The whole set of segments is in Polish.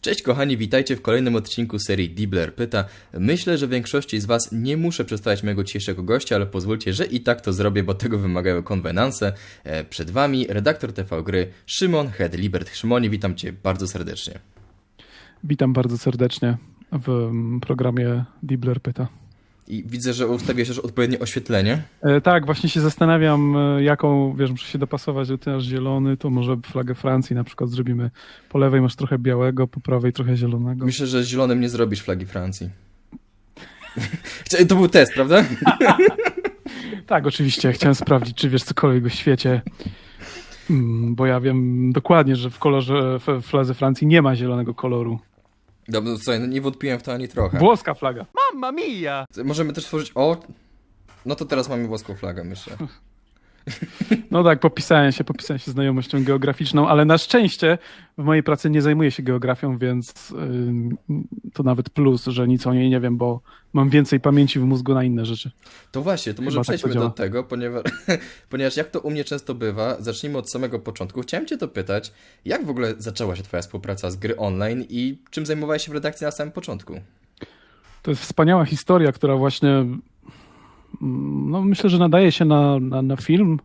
Cześć kochani, witajcie w kolejnym odcinku serii Dibler Pyta. Myślę, że większości z Was nie muszę przedstawiać mojego dzisiejszego gościa, ale pozwólcie, że i tak to zrobię, bo tego wymagają konwenanse. E, Przed Wami redaktor TV Gry Szymon Hedlibert. Szymonie, witam Cię bardzo serdecznie. Witam bardzo serdecznie w mm, programie Dibler Pyta. I widzę, że ustawiłeś też odpowiednie oświetlenie. E, tak, właśnie się zastanawiam, e, jaką, wiesz, muszę się dopasować do ty masz zielony, to może flagę Francji na przykład zrobimy. Po lewej masz trochę białego, po prawej trochę zielonego. Myślę, że zielonym nie zrobisz flagi Francji. To był test, prawda? Tak, oczywiście, chciałem sprawdzić, czy wiesz cokolwiek o świecie, Mm, bo ja wiem dokładnie, że w kolorze, w fladze Francji nie ma zielonego koloru. Dobra, no słuchaj, no nie wątpiłem w to ani trochę. Włoska flaga. Mamma mia! Możemy też tworzyć... O! No to teraz mamy włoską flagę, myślę. No tak, popisałem się, popisałem się znajomością geograficzną, ale na szczęście w mojej pracy nie zajmuję się geografią, więc ym, to nawet plus, że nic o niej nie wiem, bo mam więcej pamięci w mózgu na inne rzeczy. To właśnie, to może Chyba tak przejdźmy to do tego, ponieważ, ponieważ jak to u mnie często bywa, zacznijmy od samego początku. Chciałem Cię to pytać, jak w ogóle zaczęła się Twoja współpraca z gry online i czym zajmowałeś się w redakcji na samym początku? To jest wspaniała historia, która właśnie, mm, no myślę, że nadaje się na, na, na film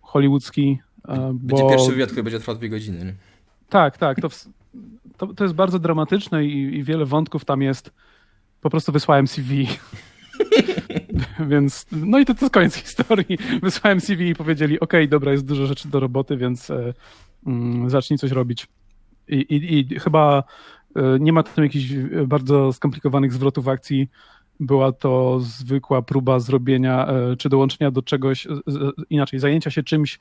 hollywoodzki, e, Będzie bo... pierwszy wywiad, który będzie trwał dwie godziny. Nie? Tak, tak. To, ws- to, to jest bardzo dramatyczne i, i wiele wątków tam jest. Po prostu wysłałem CV. więc, no i to, to jest koniec historii. Wysłałem CV i powiedzieli, okej, dobra, jest dużo rzeczy do roboty, więc e, mm, zacznij coś robić. I, i, i chyba nie ma tam jakichś e, bardzo skomplikowanych zwrotów akcji. Była to zwykła próba zrobienia, e, czy dołączenia do czegoś, e, e, inaczej, zajęcia się czymś,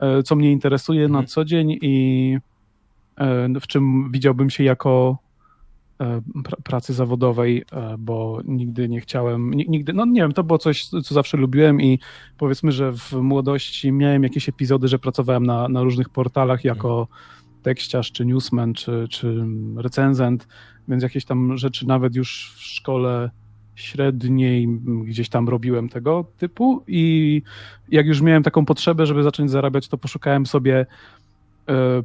e, co mnie interesuje na Mhm. co dzień i e, w czym widziałbym się jako e, pra- pracy zawodowej, e, bo nigdy nie chciałem, ni- nigdy, no nie wiem, to było coś, co zawsze lubiłem i powiedzmy, że w młodości miałem jakieś epizody, że pracowałem na, na różnych portalach jako tekściarz, czy newsman, czy, czy recenzent, więc jakieś tam rzeczy nawet już w szkole średniej gdzieś tam robiłem tego typu i jak już miałem taką potrzebę, żeby zacząć zarabiać, to poszukałem sobie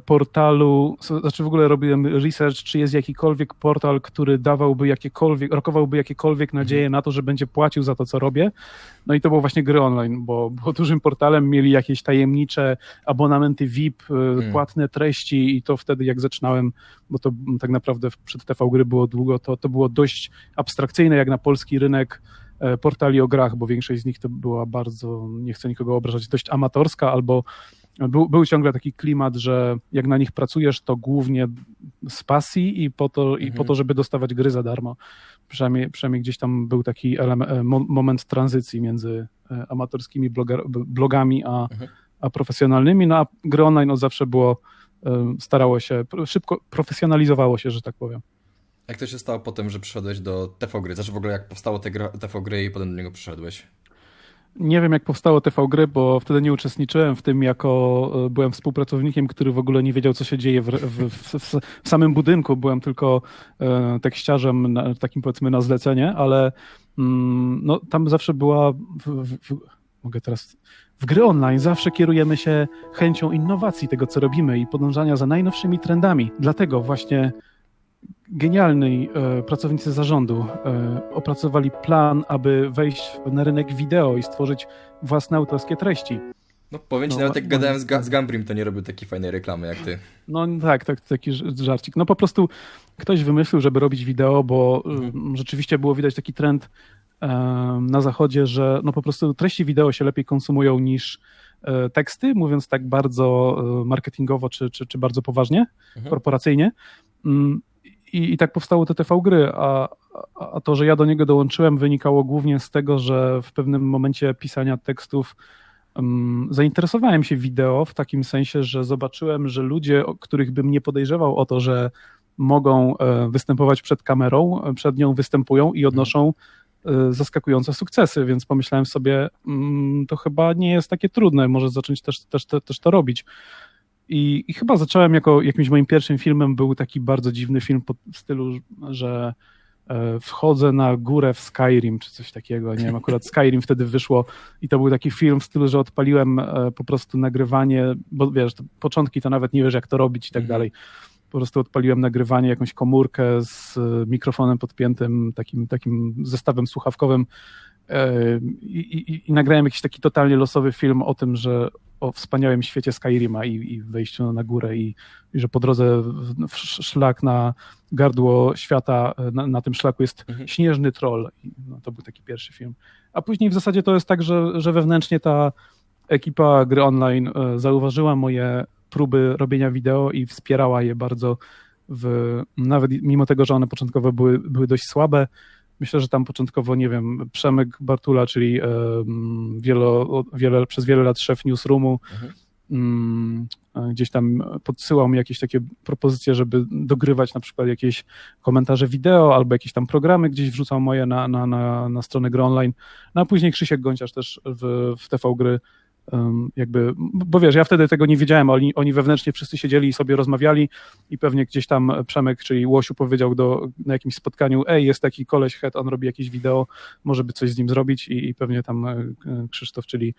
portalu, so- znaczy w ogóle robiłem research, czy jest jakikolwiek portal, który dawałby jakiekolwiek, rokowałby jakiekolwiek nadzieję na to, że będzie płacił za to, co robię. No i to było właśnie gry online, bo, bo dużym portalem mieli jakieś tajemnicze abonamenty VIP, e, płatne treści i to wtedy jak zaczynałem, bo to tak naprawdę przed TV gry było długo, to, to było dość abstrakcyjne jak na polski rynek e, portali o grach, bo większość z nich to była bardzo, nie chcę nikogo obrażać, dość amatorska albo był, był ciągle taki klimat, że jak na nich pracujesz, to głównie z pasji i po to, i Mhm. po to żeby dostawać gry za darmo. Przynajmniej, przynajmniej gdzieś tam był taki element, mo- moment tranzycji między e, amatorskimi bloger, blogami a, Mhm. a profesjonalnymi. No a gry online od zawsze było, e, starało się, szybko profesjonalizowało się, że tak powiem. Jak to się stało potem, że przyszedłeś do TV Gry? Znaczy w ogóle jak powstało te TV Gry i potem do niego przyszedłeś? Nie wiem, jak powstało TV Gry, bo wtedy nie uczestniczyłem w tym jako e, byłem współpracownikiem, który w ogóle nie wiedział, co się dzieje w, w, w, w, samym budynku. Byłem tylko e, tekściarzem, na, takim powiedzmy na zlecenie, ale mm, no, tam zawsze była. Mogę teraz. W gry online zawsze kierujemy się chęcią innowacji tego, co robimy i podążania za najnowszymi trendami. Dlatego właśnie genialni e, pracownicy zarządu e, opracowali plan, aby wejść na rynek wideo i stworzyć własne autorskie treści. No powiem Ci, No, nawet jak ma- gadałem z, Ga- z Gambrim, to nie robił takiej fajnej reklamy jak Ty. No tak, tak, taki żarcik. No po prostu ktoś wymyślił, żeby robić wideo, bo y, Mhm. rzeczywiście było widać taki trend em, na zachodzie, że no po prostu treści wideo się lepiej konsumują niż e, teksty, mówiąc tak bardzo e, marketingowo czy, czy, czy bardzo poważnie, Mhm. korporacyjnie. Mm, I, I tak powstało te TV gry, a, a- to, że ja do niego dołączyłem, wynikało głównie z tego, że w pewnym momencie pisania tekstów um, zainteresowałem się wideo w takim sensie, że zobaczyłem, że ludzie, których bym nie podejrzewał o to, że mogą e, występować przed kamerą, e, przed nią występują i odnoszą e, zaskakujące sukcesy, więc pomyślałem sobie, mm, to chyba nie jest takie trudne, może zacząć też, też, też, też to robić. I, I chyba zacząłem jako jakimś moim pierwszym filmem był taki bardzo dziwny film pod, w stylu, że e, wchodzę na górę w Skyrim, czy coś takiego. Nie wiem, akurat Skyrim wtedy wyszło i to był taki film w stylu, że odpaliłem e, po prostu nagrywanie, bo wiesz, początki to nawet nie wiesz, jak to robić i tak Mhm. dalej. po prostu odpaliłem nagrywanie, jakąś komórkę z e, mikrofonem podpiętym, takim, takim zestawem słuchawkowym i, i, i nagrałem jakiś taki totalnie losowy film o tym, że o wspaniałym świecie Skyrima i, i wejściu na górę i, i że po drodze w, w szlak na gardło świata, e, na, na tym szlaku jest Mhm. śnieżny troll. No, to był taki pierwszy film. A później w zasadzie to jest tak, że, że wewnętrznie ta ekipa gry online e, zauważyła moje próby robienia wideo i wspierała je bardzo w, nawet mimo tego, że one początkowo były, były dość słabe. Myślę, że tam początkowo, nie wiem, Przemek Bartula, czyli wielo, wiele, przez wiele lat szef newsroomu, Mhm. mm, e, gdzieś tam podsyłał mi jakieś takie propozycje, żeby dogrywać na przykład jakieś komentarze wideo albo jakieś tam programy gdzieś wrzucał moje na, na, na, na stronę gry online. No a później Krzysiek Gonciarz też w, w TV gry jakby, bo wiesz, ja wtedy tego nie wiedziałem, oni, oni wewnętrznie wszyscy siedzieli i sobie rozmawiali i pewnie gdzieś tam Przemek, czyli Łosiu powiedział do, na jakimś spotkaniu, ej, jest taki koleś het, on robi jakieś wideo, może by coś z nim zrobić? I, i pewnie tam e, Krzysztof, czyli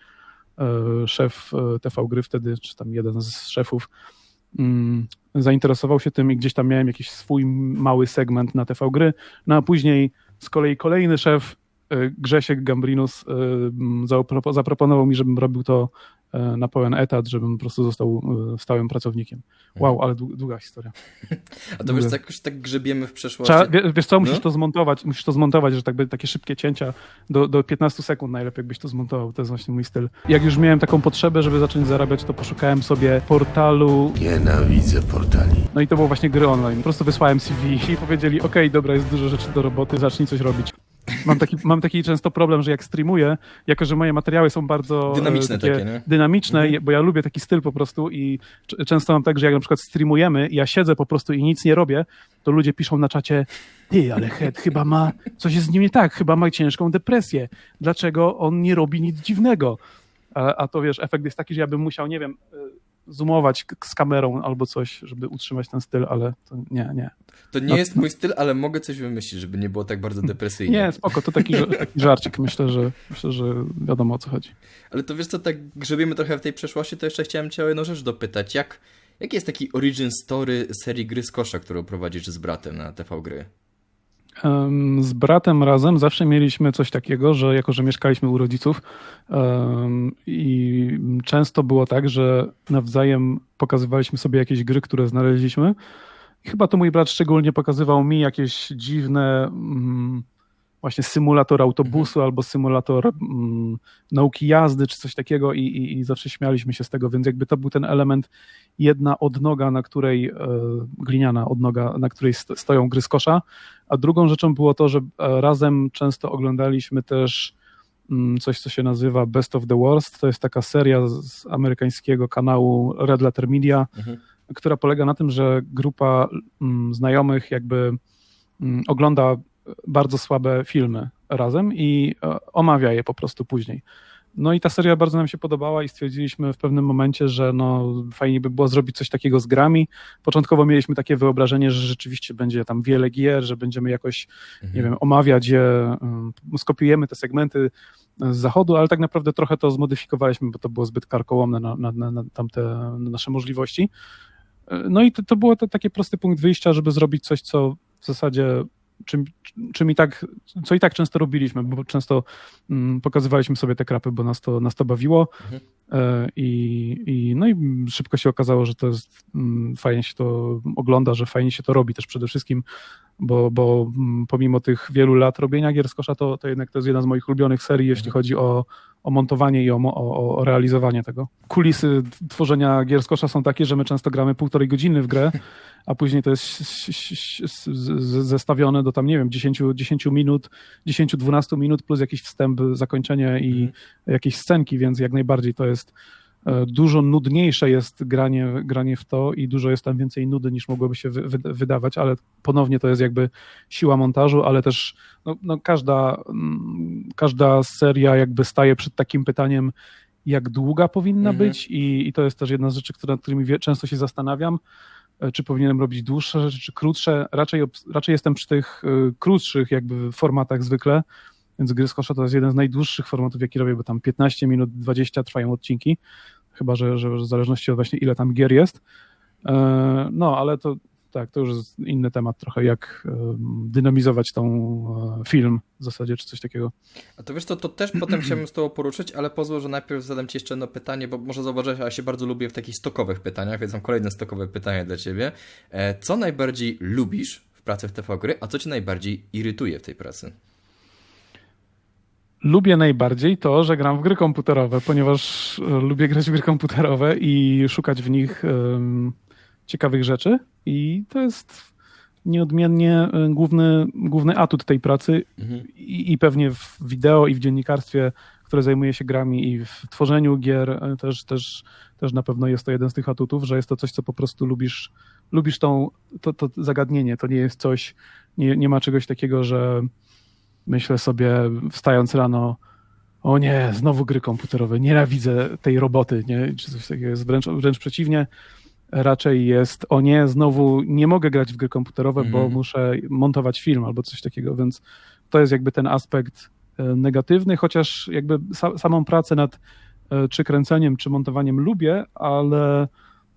e, szef e, TV gry wtedy, czy tam jeden z szefów, mm, zainteresował się tym i gdzieś tam miałem jakiś swój mały segment na TV gry, no a później z kolei kolejny szef, e, Grzesiek Gambrinus, e, zaproponował mi, żebym robił to e, na pełen etat, żebym po prostu został e, stałym pracownikiem. Wow, ale dłu- długa historia. A to wiesz, tak już tak grzebiemy w przeszłości. Trzeba, wie- wiesz co, musisz No. to zmontować, musisz to zmontować, że tak będzie takie szybkie cięcia do, do 15 sekund najlepiej jakbyś to zmontował, to jest właśnie mój styl. Jak już miałem taką potrzebę, żeby zacząć zarabiać, to poszukałem sobie portalu, Nienawidzę portali. no i to było właśnie gry online. Po prostu wysłałem CV i powiedzieli, okej, dobra, jest dużo rzeczy do roboty, zacznij coś robić. Mam taki, mam taki często problem, że jak streamuję, jako że moje materiały są bardzo e, Dynamiczne takie, nie? dynamiczne, Mhm. bo ja lubię taki styl po prostu i często mam tak, że jak na przykład streamujemy i ja siedzę po prostu i nic nie robię, to ludzie piszą na czacie, ty, ale Het chyba ma, coś jest z nim nie tak, chyba ma ciężką depresję. Dlaczego on nie robi nic dziwnego? A, a to wiesz, efekt jest taki, że ja bym musiał, nie wiem, y, zoomować z kamerą albo coś, żeby utrzymać ten styl, ale to nie, nie. To nie No- jest mój styl, ale mogę coś wymyślić, żeby nie było tak bardzo depresyjnie. Nie, spoko, to taki, taki żarcik, myślę, że myślę, że wiadomo o co chodzi. Ale to wiesz co, tak grzebiemy trochę w tej przeszłości, to jeszcze chciałem cię o jedną rzecz dopytać. Jak, jaki jest taki origin story serii Gry z kosza, którą prowadzisz z bratem na TV Gry? Z bratem razem zawsze mieliśmy coś takiego, że jako, że mieszkaliśmy u rodziców i często było tak, że nawzajem pokazywaliśmy sobie jakieś gry, które znaleźliśmy. I chyba to mój brat szczególnie pokazywał mi jakieś dziwne mm, właśnie symulator autobusu albo symulator mm, nauki jazdy czy coś takiego i, i, i zawsze śmialiśmy się z tego, więc jakby to był ten element jedna odnoga, na której e, gliniana odnoga, na której sto, stoją gry z kosza, a drugą rzeczą było to, że e, razem często oglądaliśmy też mm, coś, co się nazywa Best of the Worst. To jest taka seria z amerykańskiego kanału Red Letter Media, Mhm. która polega na tym, że grupa mm, znajomych jakby mm, ogląda bardzo słabe filmy razem i e, omawia je po prostu później. No i ta seria bardzo nam się podobała i stwierdziliśmy w pewnym momencie, że no fajnie by było zrobić coś takiego z grami. Początkowo mieliśmy takie wyobrażenie, że rzeczywiście będzie tam wiele gier, że będziemy jakoś, nie wiem, omawiać je, skopiujemy te segmenty z zachodu, ale tak naprawdę trochę to zmodyfikowaliśmy, bo to było zbyt karkołomne na, na, na, na tamte na nasze możliwości. No i to, to było to taki prosty punkt wyjścia, żeby zrobić coś, co w zasadzie czym, czym i tak, co i tak często robiliśmy, bo często mm, pokazywaliśmy sobie te krapy, bo nas to, nas to bawiło Mhm. e, i, i, no i szybko się okazało, że to jest mm, fajnie się to ogląda, że fajnie się to robi też przede wszystkim, bo, bo mm, pomimo tych wielu lat robienia gier z kosza, to, to jednak to jest jedna z moich ulubionych serii, jeśli Mhm. chodzi o, o montowanie i o, o, o realizowanie tego. Kulisy tworzenia gier z kosza są takie, że my często gramy półtorej godziny w grę, a później to jest zestawione do tam, nie wiem, 10, 10 minut, 10-12 minut plus jakiś wstęp, zakończenie i Mhm. jakieś scenki, więc jak najbardziej to jest dużo nudniejsze jest granie, granie w to i dużo jest tam więcej nudy niż mogłoby się wy, wy, wydawać, ale ponownie to jest jakby siła montażu, ale też no, no każda, mm, każda seria jakby staje przed takim pytaniem, jak długa powinna Mhm. być i, i to jest też jedna z rzeczy, nad którymi wie, często się zastanawiam, e, czy powinienem robić dłuższe rzeczy, czy krótsze. Raczej, raczej jestem przy tych y, krótszych jakby formatach zwykle, więc gry z kosza to jest jeden z najdłuższych formatów, jaki robię, bo tam 15 minut, 20 trwają odcinki, chyba że, że w zależności od właśnie ile tam gier jest. E, No, ale to tak, to już jest inny temat trochę, jak em, dynamizować tą e, film w zasadzie, czy coś takiego. A to wiesz co, to też potem chciałbym z tobą poruszyć, ale pozwól, że najpierw zadam ci jeszcze jedno pytanie, bo może zauważyłeś, ja się bardzo lubię w takich stokowych pytaniach, więc mam kolejne stokowe pytanie dla ciebie. E, Co najbardziej lubisz w pracy w TV Gry, a co cię najbardziej irytuje w tej pracy? Lubię najbardziej to, że gram w gry komputerowe, ponieważ e, lubię grać w gry komputerowe i szukać w nich em, ciekawych rzeczy i to jest nieodmiennie e, główny, główny atut tej pracy Mhm. i, i pewnie w wideo i w dziennikarstwie, które zajmuje się grami i w tworzeniu gier e, też, też, też na pewno jest to jeden z tych atutów, że jest to coś, co po prostu lubisz, lubisz tą, to, to zagadnienie. To nie jest coś, nie, nie ma czegoś takiego, że myślę sobie wstając rano, o nie, znowu gry komputerowe, nienawidzę tej roboty, nie? czy coś takiego jest wręcz, wręcz przeciwnie. Raczej jest, o nie, znowu nie mogę grać w gry komputerowe, bo Mhm. muszę montować film albo coś takiego, więc to jest jakby ten aspekt e, negatywny, chociaż jakby sa, samą pracę nad e, czy kręceniem, czy montowaniem lubię, ale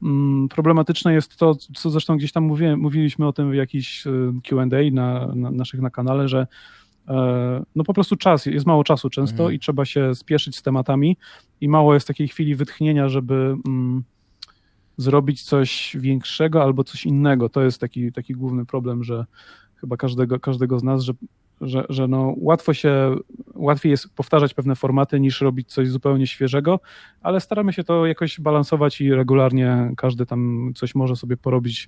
mm, problematyczne jest to, co zresztą gdzieś tam mówię, mówiliśmy o tym w jakiś e, Q&A na, na naszych na kanale, że no po prostu czas, jest mało czasu często Mhm. i trzeba się spieszyć z tematami i mało jest takiej chwili wytchnienia, żeby mm, zrobić coś większego albo coś innego. To jest taki, taki główny problem, że chyba każdego, każdego z nas, że, że, że no łatwo się, łatwiej jest powtarzać pewne formaty niż robić coś zupełnie świeżego, ale staramy się to jakoś balansować i regularnie każdy tam coś może sobie porobić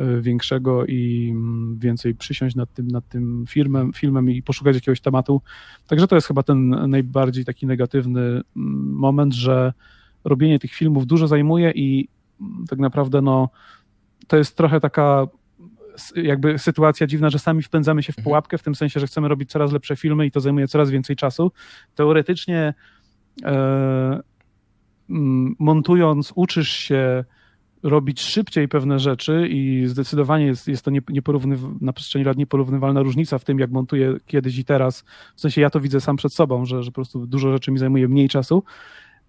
y, większego i mm, więcej przysiąść nad tym, nad tym filmem, filmem i poszukać jakiegoś tematu. Także to jest chyba ten najbardziej taki negatywny mm, moment, że robienie tych filmów dużo zajmuje i mm, tak naprawdę no, to jest trochę taka jakby sytuacja dziwna, że sami wpędzamy się w Mhm. pułapkę, w tym sensie, że chcemy robić coraz lepsze filmy i to zajmuje coraz więcej czasu. Teoretycznie e, montując uczysz się robić szybciej pewne rzeczy i zdecydowanie jest, jest to nie, nieporównyw- na przestrzeni lat nieporównywalna różnica w tym, jak montuję kiedyś i teraz. W sensie ja to widzę sam przed sobą, że, że po prostu dużo rzeczy mi zajmuje mniej czasu,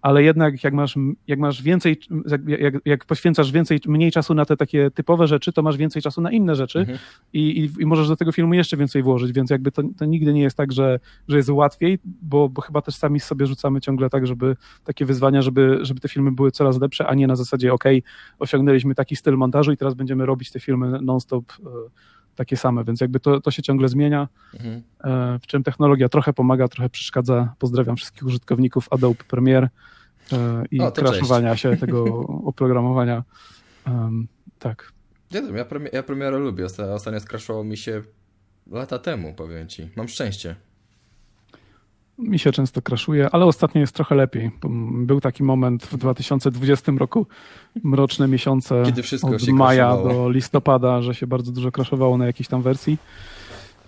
ale jednak jak masz, jak masz więcej, jak, jak, poświęcasz więcej, mniej czasu na te takie typowe rzeczy, to masz więcej czasu na inne rzeczy Mhm. i, i, i możesz do tego filmu jeszcze więcej włożyć, więc jakby to, to nigdy nie jest tak, że, że jest łatwiej, bo, bo chyba też sami sobie rzucamy ciągle tak, żeby takie wyzwania, żeby, żeby te filmy były coraz lepsze, a nie na zasadzie, ok, osiągnęliśmy taki styl montażu i teraz będziemy robić te filmy non-stop e, takie same, więc jakby to, to się ciągle zmienia, Mhm. e, w czym technologia trochę pomaga, trochę przeszkadza. Pozdrawiam wszystkich użytkowników Adobe Premiere e, i O, crashowania się tego oprogramowania. Em, tak. Ja, wiem, ja, premie, ja premierę lubię, Osta- ostatnio skraszowało mi się lata temu, powiem ci. Mam szczęście. Mi się często crashuje, ale ostatnio jest trochę lepiej. Był taki moment w 2020 roku, mroczne miesiące od maja crashowało. do listopada, że się bardzo dużo crashowało na jakiejś tam wersji,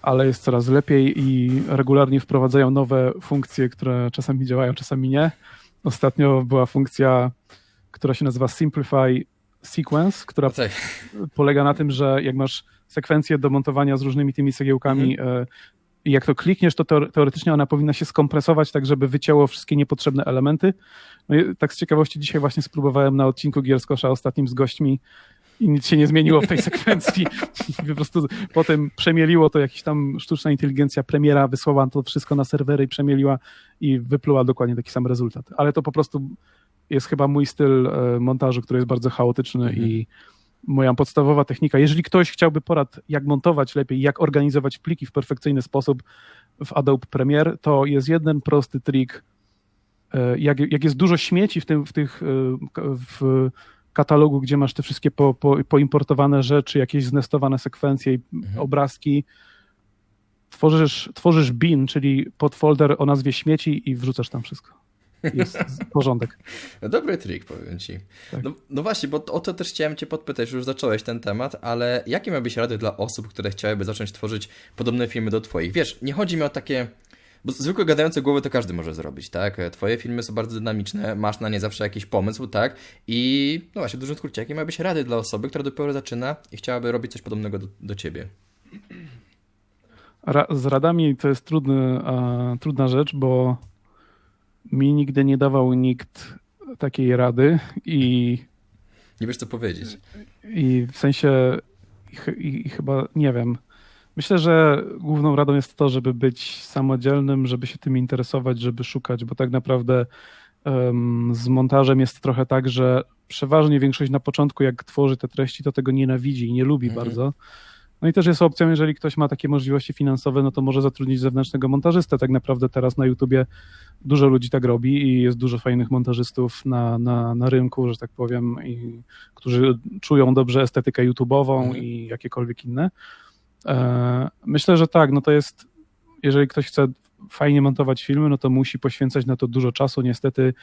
ale jest coraz lepiej i regularnie wprowadzają nowe funkcje, które czasami działają, czasami nie. Ostatnio była funkcja, która się nazywa Simplify Sequence, która tak. polega na tym, że jak masz sekwencję do montowania z różnymi tymi cegiełkami e, i jak to klikniesz, to teore- teoretycznie ona powinna się skompresować tak, żeby wycięło wszystkie niepotrzebne elementy. No tak z ciekawości dzisiaj właśnie spróbowałem na odcinku Gierskosza ostatnim z gośćmi i nic się nie zmieniło w tej sekwencji. po prostu potem przemieliło to jakiś tam sztuczna inteligencja premiera, wysłała to wszystko na serwery i przemieliła i wypluła dokładnie taki sam rezultat. Ale to po prostu jest chyba mój styl e, montażu, który jest bardzo chaotyczny Mhm. i moja podstawowa technika. Jeżeli ktoś chciałby porad, jak montować lepiej, jak organizować pliki w perfekcyjny sposób w Adobe Premiere, to jest jeden prosty trik. E, Jak, jak jest dużo śmieci w, tym, w tych e, w katalogu, gdzie masz te wszystkie po, po, poimportowane rzeczy, jakieś znestowane sekwencje i Mhm. obrazki, tworzysz, tworzysz bin, czyli podfolder o nazwie śmieci i wrzucasz tam wszystko. Jest porządek. No, dobry trik, powiem ci. Tak. No, no właśnie, bo o to też chciałem cię podpytać, już zacząłeś ten temat, ale jakie miałbyś rady dla osób, które chciałyby zacząć tworzyć podobne filmy do twoich? Wiesz, nie chodzi mi o takie... Bo zwykłe gadające głowy to każdy może zrobić, tak? Twoje filmy są bardzo dynamiczne, masz na nie zawsze jakiś pomysł, tak? I no właśnie, w dużym skrócie, jakie miałbyś rady dla osoby, która dopiero zaczyna i chciałaby robić coś podobnego do, do ciebie? Ra z radami to jest trudny, trudna rzecz, bo mi nigdy nie dawał nikt takiej rady i, Nie wiesz co powiedzieć. i w sensie i, i, chyba nie wiem. Myślę, że główną radą jest to, żeby być samodzielnym, żeby się tym interesować, żeby szukać, bo tak naprawdę um, z montażem jest trochę tak, że przeważnie większość na początku, jak tworzy te treści, to tego nienawidzi i nie lubi Mhm. bardzo. No i też jest opcją, jeżeli ktoś ma takie możliwości finansowe, no to może zatrudnić zewnętrznego montażystę. Tak naprawdę teraz na YouTubie dużo ludzi tak robi i jest dużo fajnych montażystów na, na, na rynku, że tak powiem, i, którzy czują dobrze estetykę YouTube'ową Mhm. i jakiekolwiek inne. E, myślę, że tak, no to jest, jeżeli ktoś chce fajnie montować filmy, no to musi poświęcać na to dużo czasu. Niestety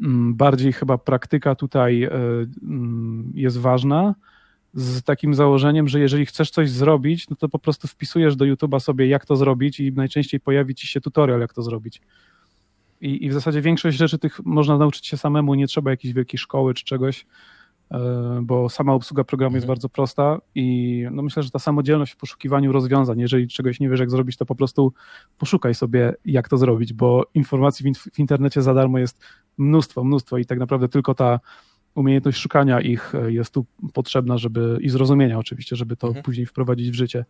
mm, bardziej chyba praktyka tutaj e, mm, jest ważna z takim założeniem, że jeżeli chcesz coś zrobić, no to po prostu wpisujesz do YouTube'a sobie, jak to zrobić i najczęściej pojawi ci się tutorial, jak to zrobić. I, I w zasadzie większość rzeczy tych można nauczyć się samemu, nie trzeba jakiejś wielkiej szkoły czy czegoś, e, bo sama obsługa programu jest Mhm. bardzo prosta i no myślę, że ta samodzielność w poszukiwaniu rozwiązań, jeżeli czegoś nie wiesz, jak zrobić, to po prostu poszukaj sobie, jak to zrobić, bo informacji w, w internecie za darmo jest mnóstwo, mnóstwo i tak naprawdę tylko ta umiejętność szukania ich e, jest tu potrzebna, żeby i zrozumienia oczywiście, żeby to Mhm. później wprowadzić w życie.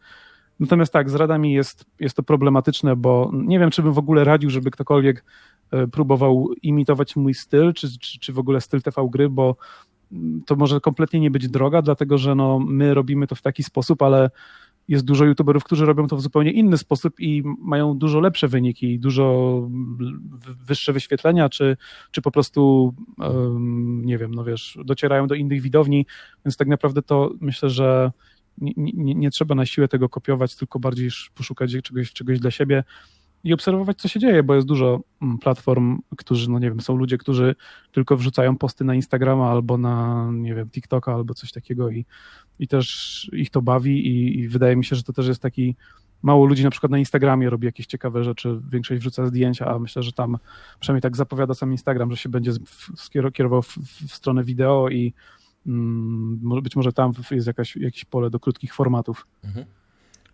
Natomiast tak, z radami jest, jest to problematyczne, bo nie wiem, czy bym w ogóle radził, żeby ktokolwiek e, próbował imitować mój styl, czy, czy, czy w ogóle styl TV gry, bo mm, to może kompletnie nie być droga, dlatego że no, my robimy to w taki sposób, ale jest dużo youtuberów, którzy robią to w zupełnie inny sposób i mają dużo lepsze wyniki, dużo wyższe wyświetlenia, czy, czy po prostu, nie wiem, no wiesz, docierają do innych widowni, więc tak naprawdę to myślę, że nie, nie, nie trzeba na siłę tego kopiować, tylko bardziej sz- poszukać czegoś, czegoś dla siebie i obserwować, co się dzieje, bo jest dużo mm, platform, którzy, no nie wiem, są ludzie, którzy tylko wrzucają posty na Instagrama albo na, nie wiem, TikToka albo coś takiego i, i też ich to bawi i, i wydaje mi się, że to też jest taki mało ludzi na przykład na Instagramie robi jakieś ciekawe rzeczy, większość wrzuca zdjęcia, a myślę, że tam przynajmniej tak zapowiada sam Instagram, że się będzie kierował w, w stronę wideo i mm, być może tam jest jakaś, jakieś pole do krótkich formatów. Mhm.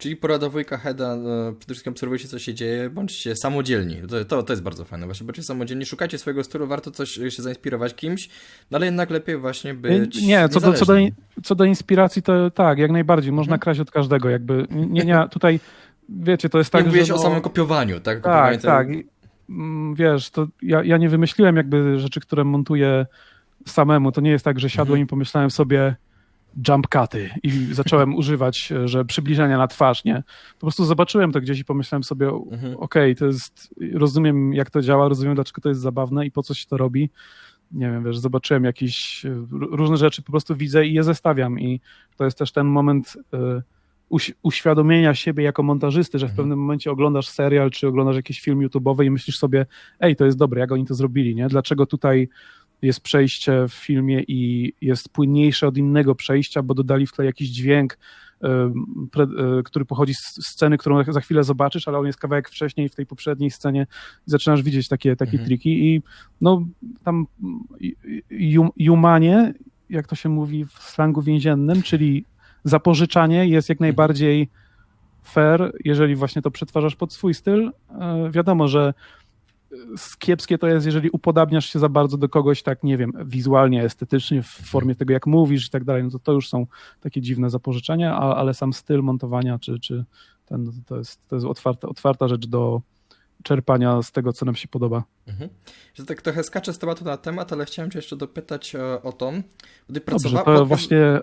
Czyli porada wujka Heda, no, przede wszystkim obserwujcie, co się dzieje, bądźcie samodzielni. To, to, to jest bardzo fajne, właśnie, bądźcie samodzielni, szukajcie swojego stylu, warto coś się zainspirować kimś, no ale jednak lepiej właśnie być Nie, co do, co, do, co do inspiracji, to tak, jak najbardziej. Można Mhm. kraść od każdego, jakby. Nie, nie, tutaj, wiecie, to jest Tak, mówiłeś że. o no- samym kopiowaniu, tak? tak, tego- tak. Mm, Wiesz, to ja, ja nie wymyśliłem jakby rzeczy, które montuję samemu. To nie jest tak, że siadłem Mhm. i pomyślałem sobie jump cuty i zacząłem używać, e, że przybliżenia na twarz, nie? Po prostu zobaczyłem to gdzieś i pomyślałem sobie, Mhm. okej, to jest, rozumiem jak to działa, rozumiem dlaczego to jest zabawne i po co się to robi. Nie wiem, wiesz, zobaczyłem jakieś e, różne rzeczy, po prostu widzę i je zestawiam i to jest też ten moment e, uś- uświadomienia siebie jako montażysty, że w Mhm. pewnym momencie oglądasz serial, czy oglądasz jakiś film YouTube'owy i myślisz sobie, ej, to jest dobre, jak oni to zrobili, nie? Dlaczego tutaj jest przejście w filmie i jest płynniejsze od innego przejścia, bo dodali w tle jakiś dźwięk, e, który pochodzi z sceny, którą za chwilę zobaczysz, ale on jest kawałek wcześniej w tej poprzedniej scenie i zaczynasz widzieć takie, takie Mhm. triki i no tam ju- jumanie, jak to się mówi w slangu więziennym, czyli zapożyczanie jest jak najbardziej fair, jeżeli właśnie to przetwarzasz pod swój styl. E, Wiadomo, że kiepskie to jest, jeżeli upodabniasz się za bardzo do kogoś, tak nie wiem, wizualnie, estetycznie, w formie tego, jak mówisz i tak dalej, no to to już są takie dziwne zapożyczenia, ale sam styl montowania, czy, czy ten, no to jest, to jest otwarta, otwarta rzecz do czerpania z tego, co nam się podoba. Mhm. Że tak trochę skaczę z tematu na temat, ale chciałem cię jeszcze dopytać o, o to, bo ty Dobrze, pracowa- to właśnie e,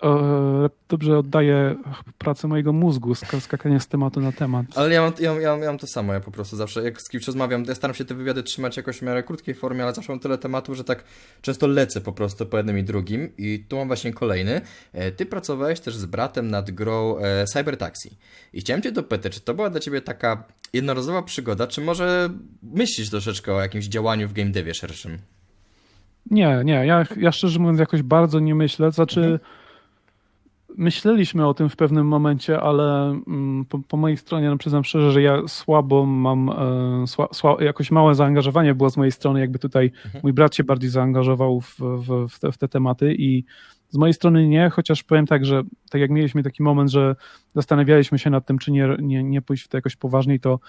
dobrze oddaje pracę mojego mózgu, sk- skakanie z tematu na temat. Ale ja mam, ja, ja, ja mam to samo, ja po prostu zawsze, jak z kimś rozmawiam, ja staram się te wywiady trzymać jakoś w miarę krótkiej formie, ale zawsze mam tyle tematów, że tak często lecę po prostu po jednym i drugim i tu mam właśnie kolejny. E, Ty pracowałeś też z bratem nad grą e, Cyber Taxi i chciałem cię dopytać, czy to była dla ciebie taka jednorazowa przygoda, czy może myślisz troszeczkę o jakimś działaniu w game devie szerszym? Nie, nie, ja, ja szczerze mówiąc jakoś bardzo nie myślę, znaczy Mhm. myśleliśmy o tym w pewnym momencie, ale mm, po, po mojej stronie, no przyznam szczerze, że ja słabo mam, e, sła, sła, jakoś małe zaangażowanie było z mojej strony, jakby tutaj Mhm. mój brat się bardziej zaangażował w, w, w, te, w te tematy i z mojej strony nie, chociaż powiem tak, że tak jak mieliśmy taki moment, że zastanawialiśmy się nad tym, czy nie, nie, nie pójść w to jakoś poważniej, to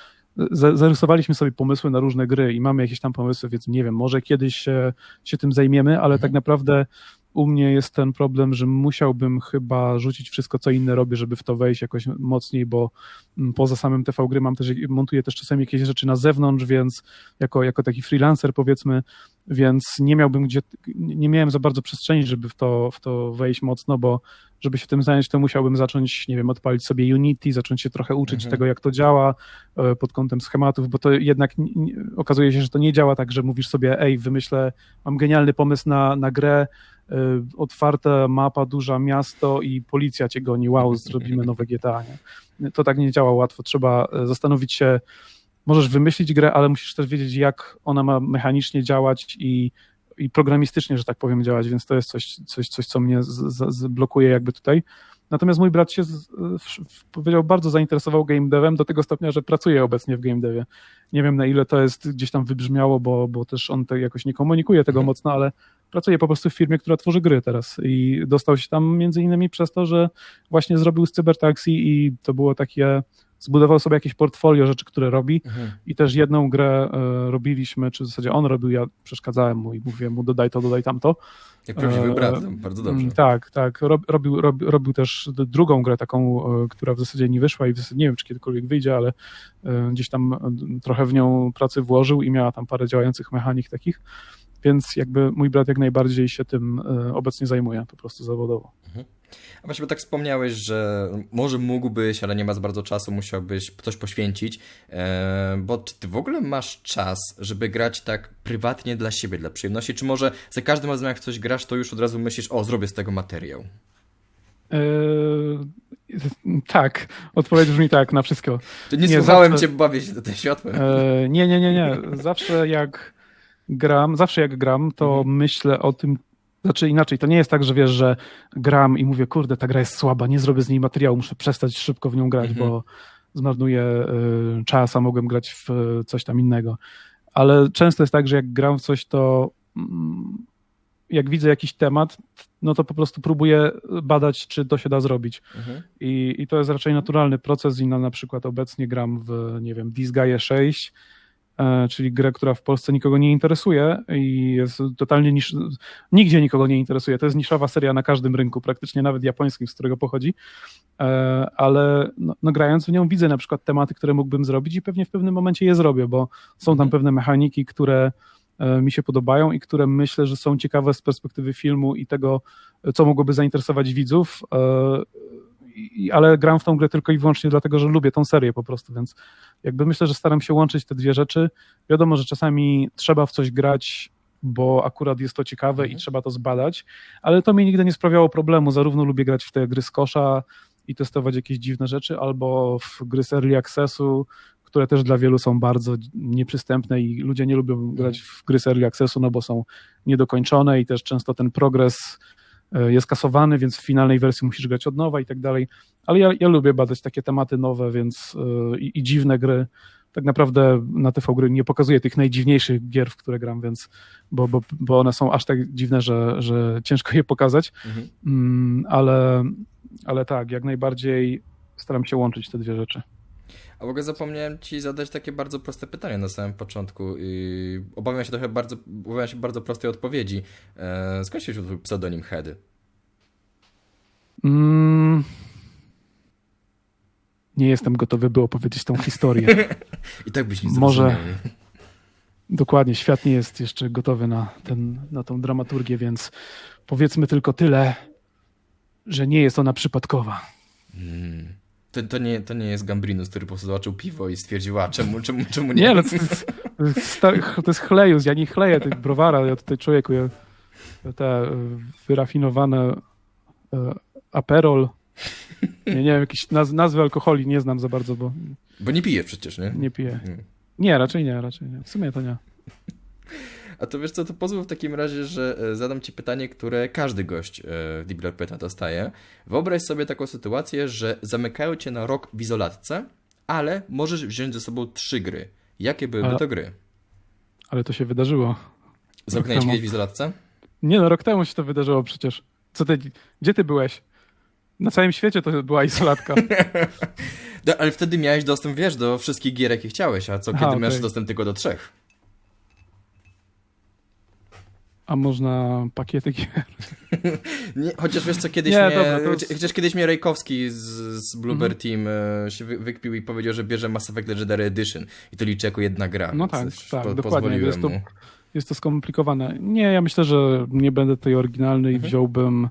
za- zarysowaliśmy sobie pomysły na różne gry i mamy jakieś tam pomysły, więc nie wiem, może kiedyś się, się tym zajmiemy, ale Mhm. tak naprawdę u mnie jest ten problem, że musiałbym chyba rzucić wszystko, co inne robię, żeby w to wejść jakoś mocniej, bo mm, poza samym TV gry mam też, montuję też czasami jakieś rzeczy na zewnątrz, więc jako, jako taki freelancer powiedzmy, więc nie miałbym gdzie, nie miałem za bardzo przestrzeni, żeby w to, w to wejść mocno, bo żeby się tym zająć, to musiałbym zacząć, nie wiem, odpalić sobie Unity, zacząć się trochę uczyć Mhm. tego, jak to działa e, pod kątem schematów, bo to jednak okazuje się, że to nie działa tak, że mówisz sobie, ej, wymyślę, mam genialny pomysł na, na grę, e, otwarta mapa, duża miasto i policja cię goni, wow, zrobimy nowe GTA, nie? To tak nie działa łatwo, trzeba e, zastanowić się, możesz wymyślić grę, ale musisz też wiedzieć, jak ona ma mechanicznie działać i, i programistycznie, że tak powiem, działać, więc to jest coś, coś, coś co mnie blokuje jakby tutaj. Natomiast mój brat się, z, powiedział, bardzo zainteresował game devem do tego stopnia, że pracuje obecnie w game devie. Nie wiem na ile to jest gdzieś tam wybrzmiało, bo, bo też on to jakoś nie komunikuje tego Mhm. mocno, ale pracuje po prostu w firmie, która tworzy gry teraz i dostał się tam między innymi przez to, że właśnie zrobił z Cybertaxi i to było takie, zbudował sobie jakieś portfolio rzeczy, które robi Mhm. i też jedną grę e, robiliśmy, czy w zasadzie on robił, ja przeszkadzałem mu i mówiłem mu dodaj to, dodaj tamto. Jak prawdziwy E, brat, to bardzo dobrze. Mm, Tak, tak. Rob, robił, rob, robił też drugą grę, taką, e, która w zasadzie nie wyszła i w zasadzie nie wiem, czy kiedykolwiek wyjdzie, ale e, gdzieś tam e, trochę w nią pracy włożył i miała tam parę działających mechanik takich. Więc jakby mój brat jak najbardziej się tym e, obecnie zajmuje, po prostu zawodowo. A właśnie, tak wspomniałeś, że może mógłbyś, ale nie ma za bardzo czasu, musiałbyś coś poświęcić. E, bo czy ty w ogóle masz czas, żeby grać tak prywatnie dla siebie, dla przyjemności? Czy może za każdym razem, jak coś grasz, to już od razu myślisz, o, zrobię z tego materiał? E, tak, odpowiedź brzmi tak na wszystko. Czy nie, Nie, słuchałem zawsze- cię, bawię się tym światłem. E, nie, nie, nie, nie. Zawsze jak gram, zawsze jak gram, to Mhm. myślę o tym, znaczy inaczej, to nie jest tak, że wiesz, że gram i mówię, kurde, ta gra jest słaba, nie zrobię z niej materiału, muszę przestać szybko w nią grać, Mhm. bo zmarnuję y, czas, a mogłem grać w y, coś tam innego. Ale często jest tak, że jak gram w coś, to mm, jak widzę jakiś temat, no to po prostu próbuję badać, czy to się da zrobić. Mhm. I, I to jest raczej naturalny proces i na, na przykład obecnie gram w, nie wiem, Disgaea 6, e, czyli grę, która w Polsce nikogo nie interesuje i jest totalnie nisz... nigdzie nikogo nie interesuje. To jest niszowa seria na każdym rynku, praktycznie nawet japońskim, z którego pochodzi, e, ale no, no, grając w nią widzę na przykład tematy, które mógłbym zrobić i pewnie w pewnym momencie je zrobię, bo są tam Mhm. pewne mechaniki, które e, mi się podobają i które myślę, że są ciekawe z perspektywy filmu i tego, co mogłoby zainteresować widzów, e, i, ale gram w tą grę tylko i wyłącznie dlatego, że lubię tą serię po prostu, więc jakby myślę, że staram się łączyć te dwie rzeczy. Wiadomo, że czasami trzeba w coś grać, bo akurat jest to ciekawe Mhm. i trzeba to zbadać, ale to mi nigdy nie sprawiało problemu. Zarówno lubię grać w te gry z kosza i testować jakieś dziwne rzeczy, albo w gry z early accessu, które też dla wielu są bardzo nieprzystępne i ludzie nie lubią grać w gry z early accessu, no bo są niedokończone i też często ten progres jest kasowany, więc w finalnej wersji musisz grać od nowa i tak dalej. Ale ja, ja lubię badać takie tematy nowe, więc e, i, i dziwne gry. Tak naprawdę na TV gry nie pokazuję tych najdziwniejszych gier, w które gram, więc bo, bo, bo one są aż tak dziwne, że, że ciężko je pokazać. Mhm. Mm, ale, ale tak, jak najbardziej staram się łączyć te dwie rzeczy. A w ogóle zapomniałem ci zadać takie bardzo proste pytanie na samym początku. I obawiam się trochę bardzo, obawiam się bardzo prostej odpowiedzi. E, skąd się wziął pseudonim Heady? Mm, nie jestem gotowy, by opowiedzieć tą historię. I tak byś nie Może-. Dokładnie, świat nie jest jeszcze gotowy na, ten, na tą dramaturgię, więc powiedzmy tylko tyle, że nie jest ona przypadkowa. Mm. To, to, nie, to nie jest Gambrinus, który po prostu zobaczył piwo i stwierdził, a czemu, czemu, czemu nie? Nie, no to, to, jest to jest chlejus, ja nie chleję tych browara, ja tutaj człowieku, ja, te e, wyrafinowane e, aperol, nie, nie wiem, jakieś naz, nazwy alkoholi nie znam za bardzo, bo Bo nie pijesz przecież, nie? nie piję. Mm. Nie, raczej nie, raczej nie. W sumie to nie. A to wiesz co, to pozwól w takim razie, że e, zadam ci pytanie, które każdy gość e, w Deep Pyta dostaje. Wyobraź sobie taką sytuację, że zamykają cię na rok w izolatce, ale możesz wziąć ze sobą trzy gry. Jakie byłyby Ale- to gry? Ale to się wydarzyło. Temu. kiedyś w izolatce? Nie no, rok temu się to wydarzyło przecież. Co ty, gdzie ty byłeś? Na całym świecie to była izolatka. No, ale wtedy miałeś dostęp, wiesz, do wszystkich gier, jakie chciałeś, a co Aha, kiedy masz dostęp tylko do trzech? A można pakiety gier? Nie, chociaż wiesz co, kiedyś Nie, mnie, dobra, jest- chociaż kiedyś mnie Rejkowski z, z Bluebird Mhm. Team e, się wy- wykpił i powiedział, że bierze Mass Effect Legendary Edition i to liczy jako jedna gra. No tak, tak, po, dokładnie, jest to-. Jest to skomplikowane. Nie, ja myślę, że nie będę tej oryginalnej. Mhm. Wziąłbym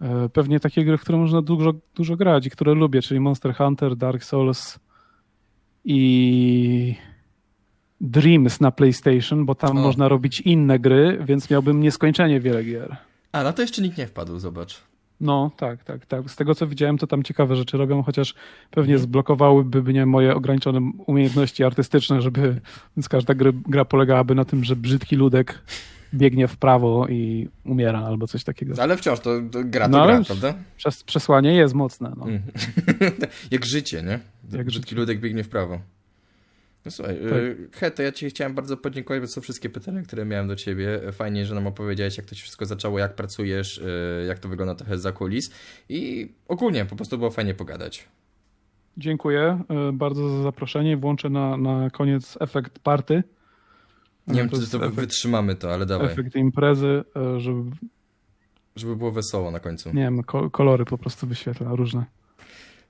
e, pewnie takie gry, w które można dużo, dużo grać i które lubię, czyli Monster Hunter, Dark Souls i Dreams na PlayStation, bo tam O. można robić inne gry, więc miałbym nieskończenie wiele gier. A, na to jeszcze nikt nie wpadł, zobacz. No, tak, tak, tak. Z tego co widziałem, to tam ciekawe rzeczy robią, chociaż pewnie zblokowałyby mnie moje ograniczone umiejętności artystyczne, żeby, więc każda gry, gra polegałaby na tym, że brzydki ludek biegnie w prawo i umiera albo coś takiego. Ale wciąż to, to gra to No, gra, prawda? Przes- przesłanie jest mocne. No. Mm. Jak życie, nie? Jak Brzydki życie. ludek biegnie w prawo. No słuchaj, Tak. y, He, to ja ci chciałem bardzo podziękować, są wszystkie pytania, które miałem do ciebie. Fajnie, że nam opowiedziałeś, jak to się wszystko zaczęło, jak pracujesz, y, jak to wygląda trochę za kulis i ogólnie po prostu było fajnie pogadać. Dziękuję e, bardzo za zaproszenie. Włączę na, na koniec efekt party. Nie wiem, czy to efekt, wytrzymamy to, ale dawaj, efekt imprezy, żeby, żeby było wesoło na końcu. nie wiem, ko- kolory po prostu wyświetla różne.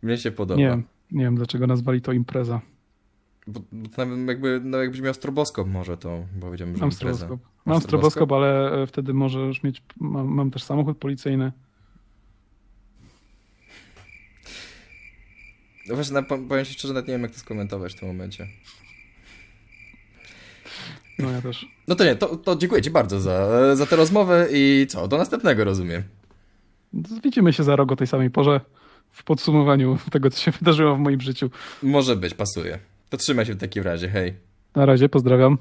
Mnie się podoba. Nie nie wiem dlaczego nazwali to impreza. Bo, bo to nawet jakby, no jakbyś miał stroboskop może, to powiedziałbym, że Mam stroboskop. Mam stroboskop? ale e, wtedy możesz mieć. Mam, mam też samochód policyjny. No właśnie, powiem ci szczerze, nawet nie wiem, jak to skomentować w tym momencie. No ja też. No to nie, to, to dziękuję ci bardzo za, za tę rozmowę i co, do następnego rozumiem. Widzimy się za rok o tej samej porze w podsumowaniu tego, co się wydarzyło w moim życiu. Może być, pasuje. To trzymaj się w takim razie, hej. Na razie, pozdrawiam.